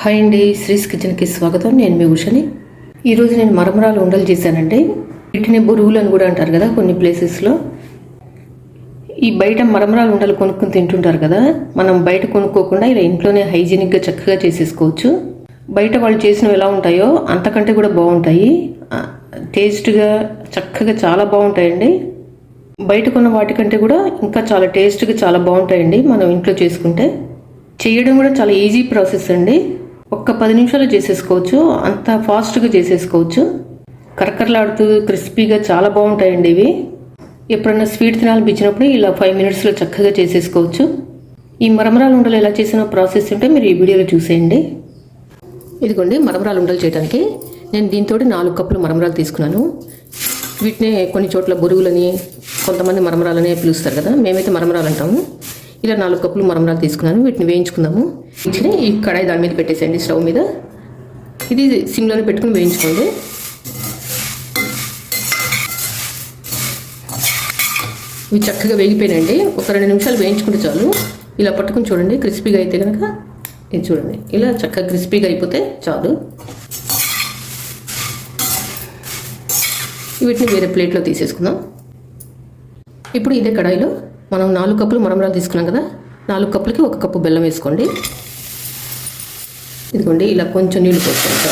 Hi అండి శ్రీస్ కిచెన్కి స్వాగతం. నేను మీ ఉషని. ఈరోజు నేను మరమరాలు ఉండలు చేశానండి వీటిని బొరుగులు అని కూడా అంటారు కదా కొన్ని ప్లేసెస్లో. ఈ బయట మరమరాలు ఉండలు కొనుక్కొని తింటుంటారు కదా మనం బయట కొనుక్కోకుండా ఇలా ఇంట్లోనే హైజీనిక్గా చక్కగా చేసేసుకోవచ్చు. బయట వాళ్ళు చేసినవి ఎలా ఉంటాయో అంతకంటే కూడా బాగుంటాయి. టేస్ట్గా చక్కగా చాలా బాగుంటాయండి. బయట కొన్న వాటికంటే కూడా ఇంకా చాలా టేస్ట్గా చాలా బాగుంటాయండి మనం ఇంట్లో చేసుకుంటే. చేయడం కూడా చాలా ఈజీ ప్రాసెస్ అండి. ఒక్క పది నిమిషాలు చేసేసుకోవచ్చు. అంత ఫాస్ట్గా చేసేసుకోవచ్చు. కరకరలాడుతూ క్రిస్పీగా చాలా బాగుంటాయండి ఇవి. ఎప్పుడన్నా స్వీట్ తినాలనిపించినప్పుడు ఇలా ఫైవ్ మినిట్స్లో చక్కగా చేసేసుకోవచ్చు. ఈ మరమరాలు ఉండలు ఎలా చేసిన ప్రాసెస్ ఉంటే మీరు ఈ వీడియోలో చూసేయండి. ఇదిగోండి మరమరాలు ఉండలు చేయడానికి నేను దీంతో నాలుగు కప్పులు మరమరాలు తీసుకున్నాను. వీటిని కొన్ని చోట్ల బొరుగులని కొంతమంది మరమరాలని పిలుస్తారు కదా మేమైతే మరమరాలు అంటాము. ఇలా నాలుగు కప్పులు మరమరాలు తీసుకున్నాను వీటిని వేయించుకుందాము. ఇచ్చిన ఈ కడాయి దాని మీద పెట్టేసేయండి స్టవ్ మీద. ఇది సిమ్లోనే పెట్టుకుని వేయించుకోండి. ఇవి చక్కగా వేగిపోయినండి ఒక రెండు నిమిషాలు వేయించుకుంటే చాలు. ఇలా పట్టుకుని చూడండి క్రిస్పీగా అయితే కనుక ఇది చూడండి. ఇలా చక్కగా క్రిస్పీగా అయిపోతే చాలు. వీటిని వేరే ప్లేట్లో తీసేసుకుందాం. ఇప్పుడు ఇదే కడాయిలో మనం నాలుగు కప్పులు మరమరాలు తీసుకున్నాం కదా? నాలుగు కప్పులకి ఒక కప్పు బెల్లం వేసుకోండి. ఇదిగోండి ఇలా కొంచెం నీళ్ళు పోసుకోండి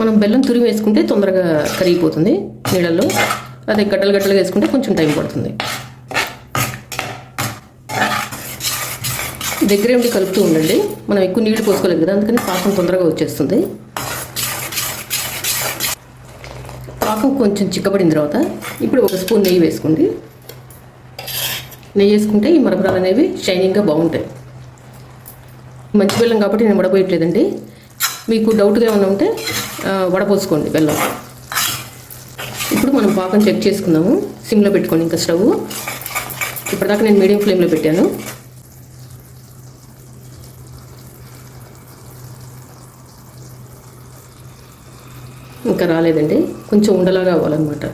మనం బెల్లం తురిమి వేసుకుంటే తొందరగా కరిగిపోతుంది నీళ్ళల్లో. అదే గడ్డలు గడ్డలుగా వేసుకుంటే కొంచెం టైం పడుతుంది. దగ్గరే ఉండి కలుపుతూ ఉండండి. మనం ఎక్కువ నీళ్ళు పోసుకోలేదు కదా అందుకని పాకం తొందరగా వచ్చేస్తుంది. పాకం కొంచెం చిక్కబడిన తర్వాత ఇప్పుడు ఒక స్పూన్ నెయ్యి వేసుకోండి. నెయ్యి వేసుకుంటే ఈ మరమరాలు అనేవి షైనింగ్గా బాగుంటాయి. మంచి బెల్లం కాబట్టి నేను వడపోయట్లేదండి. మీకు డౌట్గా ఏమైనా ఉంటే వడపోసుకోండి బెల్లం. ఇప్పుడు మనం పాకం చెక్ చేసుకుందాము. సిమ్లో పెట్టుకోండి ఇంకా స్టవ్. ఇప్పటిదాకా నేను మీడియం ఫ్లేమ్లో పెట్టాను. ఇంకా రాలేదండి. కొంచెం ఉండలాగా రావాలన్నమాట.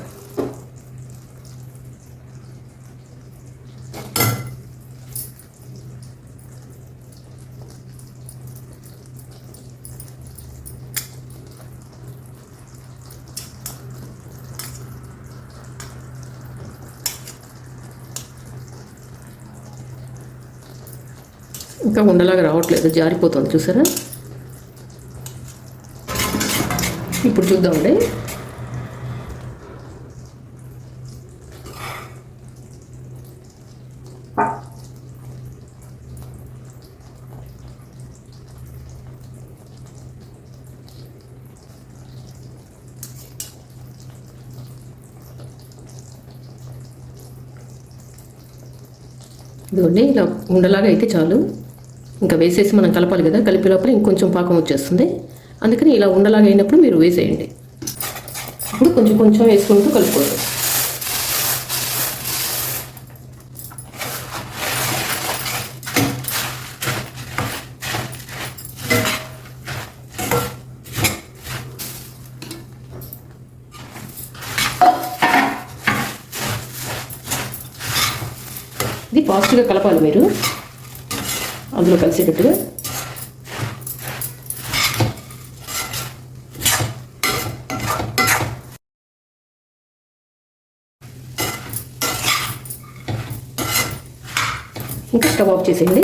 ఇంకా ఉండలాగా రావట్లేదు. జారిపోతుంది. చూసారా? ఇప్పుడు చూద్దామండి. ఇదిగోండి ఇలా ఉండలాగా అయితే చాలు. ఇంకా వేసేసి మనం కలపాలి కదా కలిపే లోపల ఇంకొంచెం పాకం వచ్చేస్తుంది. అందుకని ఇలా ఉండలాగా అయినప్పుడు మీరు వేసేయండి. ఇప్పుడు కొంచెం కొంచెం వేసుకుంటూ కలుపుకోండి. ఇది ఫాస్ట్గా కలపాలి మీరు. అందులో కలిసేటట్టుగా ఇంకా స్టవ్ ఆఫ్ చేసేయండి.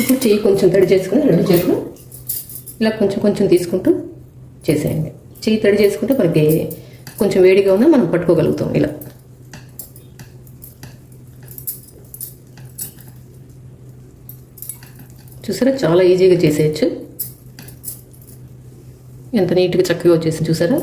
ఇప్పుడు చెయ్యి కొంచెం తడి చేసుకుని రెండు చేతులు ఇలా కొంచెం కొంచెం తీసుకుంటూ చేసేయండి. చెయ్యి తడి చేసుకుంటే మనకి కొంచెం వేడిగా ఉన్నా మనం పట్టుకోగలుగుతాం ఇలా. చూసారా? చాలా ఈజీగా చేసేయచ్చు. ఎంత నీట్గా చక్కగా వచ్చేసింది చూసారా?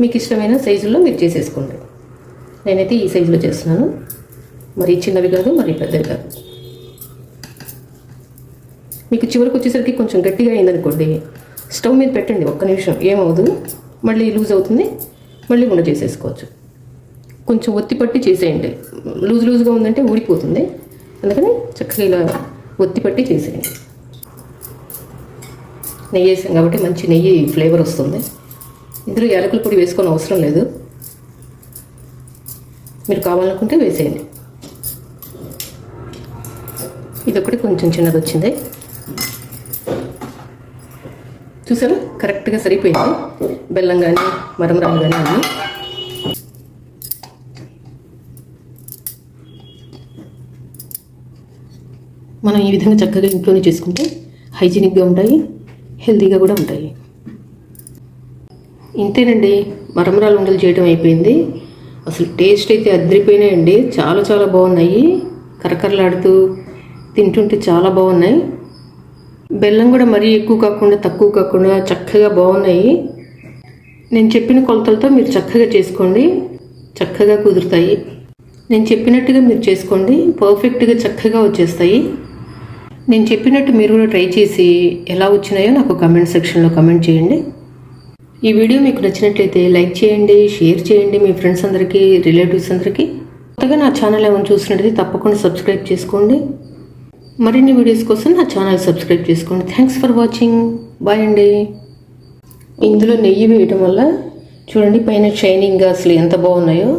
మీకు ఇష్టమైన సైజుల్లో మీరు చేసేసుకోండి. నేనైతే ఈ సైజులో చేస్తున్నాను. మరి చిన్నవి కాదు మరి పెద్దవి కాదు. మీకు చివరికి వచ్చేసరికి కొంచెం గట్టిగా అయిందనుకోండి స్టవ్ మీద పెట్టండి ఒక్క నిమిషం ఏమవుదు మళ్ళీ లూజ్ అవుతుంది మళ్ళీ ఉండ చేసేసుకోవచ్చు. కొంచెం ఒత్తి పట్టి చేసేయండి. లూజ్ లూజ్గా ఉందంటే ఊడిపోతుంది. అందుకని చక్కగా ఇలా ఒత్తి పట్టి చేసేయండి. నెయ్యి వేసాం కాబట్టి మంచి నెయ్యి ఫ్లేవర్ వస్తుంది. ఇందులో యాలకుల పొడి వేసుకొని అవసరం లేదు. మీరు కావాలనుకుంటే వేసేయండి. ఇదొకటి కొంచెం చిన్నది వచ్చింది. చూసారా? కరెక్ట్గా సరిపోయింది. బెల్లం కానీ మరమరాలు కానీ అన్నీ. మనం ఈ విధంగా చక్కగా ఇంట్లోనే చేసుకుంటే హైజీనిక్గా ఉంటాయి హెల్తీగా కూడా ఉంటాయి. ఇంతేనండి మరమరాలు ఉండలు చేయడం అయిపోయింది. అసలు టేస్ట్ అయితే అదిరిపోయినాయండి. చాలా చాలా బాగున్నాయి. కరకరలాడుతూ తింటుంటే చాలా బాగున్నాయి. బెల్లం కూడా మరీ ఎక్కువ కాకుండా తక్కువ కాకుండా చక్కగా బాగున్నాయి. నేను చెప్పిన కొలతలతో మీరు చక్కగా చేసుకోండి. చక్కగా కుదురుతాయి. నేను చెప్పినట్టుగా మీరు చేసుకోండి. పర్ఫెక్ట్గా చక్కగా వచ్చేస్తాయి. నేను చెప్పినట్టు మీరు కూడా ట్రై చేసి ఎలా వచ్చినాయో నాకు కమెంట్ సెక్షన్లో కమెంట్ చేయండి. ఈ వీడియో మీకు నచ్చినట్లయితే లైక్ చేయండి షేర్ చేయండి మీ ఫ్రెండ్స్ అందరికీ రిలేటివ్స్ అందరికీ. కొత్తగా నా ఛానల్ ఏమైనా చూసినట్లయితే తప్పకుండా సబ్స్క్రైబ్ చేసుకోండి. మరిన్ని వీడియోస్ కోసం నా ఛానల్ సబ్స్క్రైబ్ చేసుకోండి. థ్యాంక్స్ ఫర్ వాచింగ్ బాయ్ అండి. ఇందులో నెయ్యి వేయటం వల్ల చూడండి పైన షైనింగ్గా అసలు ఎంత బాగున్నాయో.